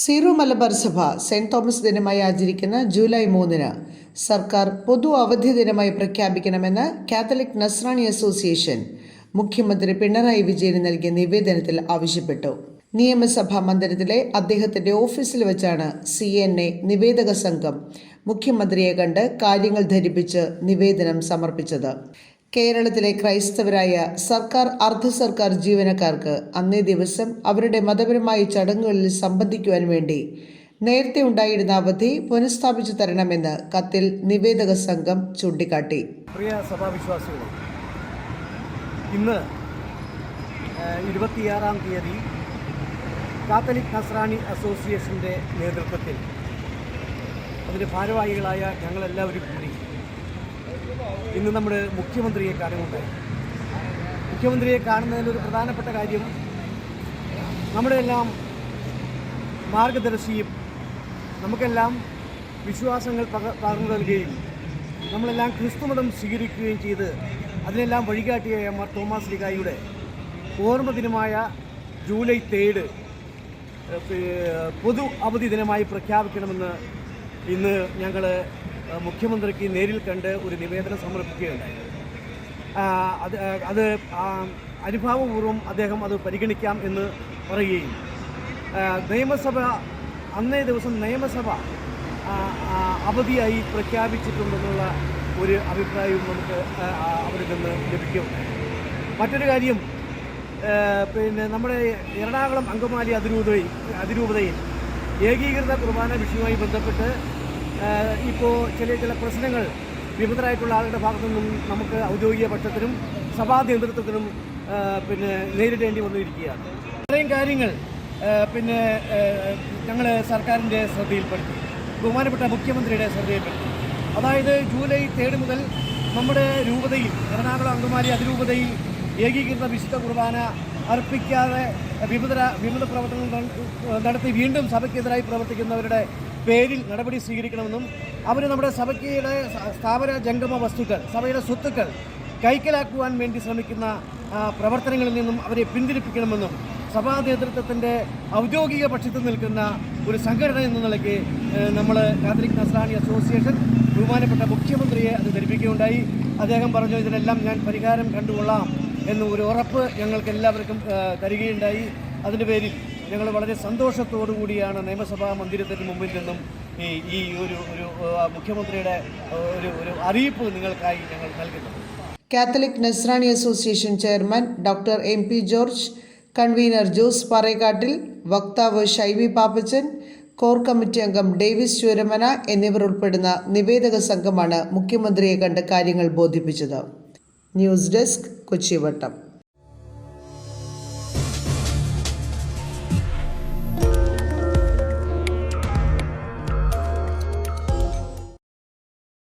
Zero Malabar സഭ saint Thomas ദിനമായി ആചരിക്കുന്ന ജൂലൈ മൂന്നിന് സർക്കാർ പൊതു അവധി ദിനമായി പ്രഖ്യാപിക്കണമെന്ന് കാത്തലിക് നസ്രാണി അസോസിയേഷൻ മുഖ്യമന്ത്രി പിണറായി വിജയന് നൽകിയ നിവേദനത്തിൽ ആവശ്യപ്പെട്ടു. നിയമസഭാ മന്ദിരത്തിലെ അദ്ദേഹത്തിന്റെ ഓഫീസിൽ വെച്ചാണ് സി എൻ എ നിവേദക സംഘം മുഖ്യമന്ത്രിയെ കണ്ട് കാര്യങ്ങൾ ധരിപ്പിച്ച് നിവേദനം സമർപ്പിച്ചത്. കേരളത്തിലെ ക്രൈസ്തവരായ സർക്കാർ അർദ്ധ സർക്കാർ ജീവനക്കാർക്ക് അന്നേ ദിവസം അവരുടെ മതപരമായ ചടങ്ങുകളിൽ സംബന്ധിക്കുവാൻ വേണ്ടി നേരത്തെ ഉണ്ടായിരുന്ന അവധി പുനഃസ്ഥാപിച്ചു തരണമെന്ന് കത്തിൽ നിവേദക സംഘം ചൂണ്ടിക്കാട്ടി. പ്രിയ സഭാവിശ്വാസികളെ ഇന്ന് ഇരുപത്തിയാറാം തീയതി കാത്തലിക് നസ്രാണി അസോസിയേഷന്റെ നേതൃത്വത്തിൽ അതിന്റെ ഭാരവാഹികളായ ഞങ്ങളെല്ലാവരും കൂടി ഇന്ന് നമ്മുടെ മുഖ്യമന്ത്രിയെ കാണുന്നുണ്ട് മുഖ്യമന്ത്രിയെ കാണുന്നതിന്റെ ഒരു പ്രധാനപ്പെട്ട കാര്യം നമ്മുടെ എല്ലാം മാർഗദർശിയും നമുക്കെല്ലാം വിശ്വാസങ്ങൾ പക പകർന്നു നൽകുകയും നമ്മളെല്ലാം ക്രിസ്തുമതം സ്വീകരിക്കുകയും ചെയ്ത് അതിനെല്ലാം വഴികാട്ടിയായ മാർ തോമസ് ലിഗായിയുടെ ഓർമ്മദിനമായ ജൂലൈ ഏഹ്, പൊതു അവധി ദിനമായി പ്രഖ്യാപിക്കണമെന്ന് ഇന്ന് ഞങ്ങൾ മുഖ്യമന്ത്രിക്ക് നേരിൽ കണ്ട് ഒരു നിവേദനം സമർപ്പിക്കുകയുണ്ടായി. അത് അത് അനുഭാവപൂർവം അദ്ദേഹം അത് പരിഗണിക്കാം എന്ന് പറയുകയും. നിയമസഭ അന്നേ ദിവസം നിയമസഭ അവധിയായി പ്രഖ്യാപിച്ചിട്ടുണ്ടെന്നുള്ള ഒരു അഭിപ്രായവും നമുക്ക് അവരിൽ നിന്ന് ലഭിക്കും മറ്റൊരു കാര്യം പിന്നെ നമ്മുടെ എറണാകുളം അങ്കമാലി അതിരൂപതയിൽ അതിരൂപതയിൽ ഏകീകൃത കുർബാന വിഷയവുമായി ബന്ധപ്പെട്ട് ഇപ്പോൾ ചില ചില പ്രശ്നങ്ങൾ വിമതരായിട്ടുള്ള ആളുടെ ഭാഗത്തു നിന്നും നമുക്ക് ഔദ്യോഗിക പക്ഷത്തിനും സഭാ നേതൃത്വത്തിനും പിന്നെ നേരിടേണ്ടി വന്നിരിക്കുകയാണ്. ഇത്രയും കാര്യങ്ങൾ പിന്നെ ഞങ്ങൾ സർക്കാരിന്റെ ശ്രദ്ധയിൽപ്പെടുത്തി ബഹുമാനപ്പെട്ട മുഖ്യമന്ത്രിയുടെ ശ്രദ്ധയിൽപ്പെടുത്തി. അതായത് ജൂലൈ തേർഡ് മുതൽ നമ്മുടെ രൂപതയിൽ എറണാകുളം അങ്കമാലി അതിരൂപതയിൽ ഏകീകൃത വിശുദ്ധ കുർബാന അർപ്പിക്കാതെ വിമത വിമത പ്രവർത്തനങ്ങൾ നടത്തി വീണ്ടും സഭയ്ക്കെതിരായി പ്രവർത്തിക്കുന്നവരുടെ പേരിൽ നടപടി സ്വീകരിക്കണമെന്നും അവർ നമ്മുടെ സഭയ്ക്കയുടെ സ്ഥാപന ജംഗമ വസ്തുക്കൾ സഭയുടെ സ്വത്തുക്കൾ കൈക്കലാക്കുവാൻ വേണ്ടി ശ്രമിക്കുന്ന പ്രവർത്തനങ്ങളിൽ നിന്നും അവരെ പിന്തിരിപ്പിക്കണമെന്നും സഭാ നേതൃത്വത്തിന്റെ ഔദ്യോഗിക പക്ഷത്ത് നിൽക്കുന്ന ഒരു സംഘടന എന്ന നിലയ്ക്ക് നമ്മൾ കാത്തലിക് നസ്രാണി അസോസിയേഷൻ ബഹുമാനപ്പെട്ട മുഖ്യമന്ത്രിയെ അത് ധരിപ്പിക്കുകയുണ്ടായി. അദ്ദേഹം പറഞ്ഞു ഇതിനെല്ലാം ഞാൻ പരിഹാരം കണ്ടുകൊള്ളാം എന്ന ഒരു ഉറപ്പ് ഞങ്ങൾക്ക് എല്ലാവർക്കും തരികയുണ്ടായി. അതിന്റെ പേരിൽ ഞങ്ങൾ വളരെ സന്തോഷത്തോടു കൂടിയാണ് നിയമസഭാ മന്ദിരത്തിന് മുമ്പിൽ നിന്നും ഈ ഈ ഒരു ഒരു മുഖ്യമന്ത്രിയുടെ ഒരു ഒരു അറിയിപ്പ് നിങ്ങൾക്കായി ഞങ്ങൾ നൽകുന്നത്. Catholic Nasrani association chairman doctor M P George convener Jose Parekkattil വക്താവ് ഷൈവി പാപ്പച്ചൻ കോർ കമ്മിറ്റി അംഗം ഡേവിസ് ചൂരമന എന്നിവർ ഉൾപ്പെടുന്ന നിവേദക സംഘമാണ് മുഖ്യമന്ത്രിയെ കണ്ട് കാര്യങ്ങൾ ബോധിപ്പിച്ചത്. News desk Kochivattam.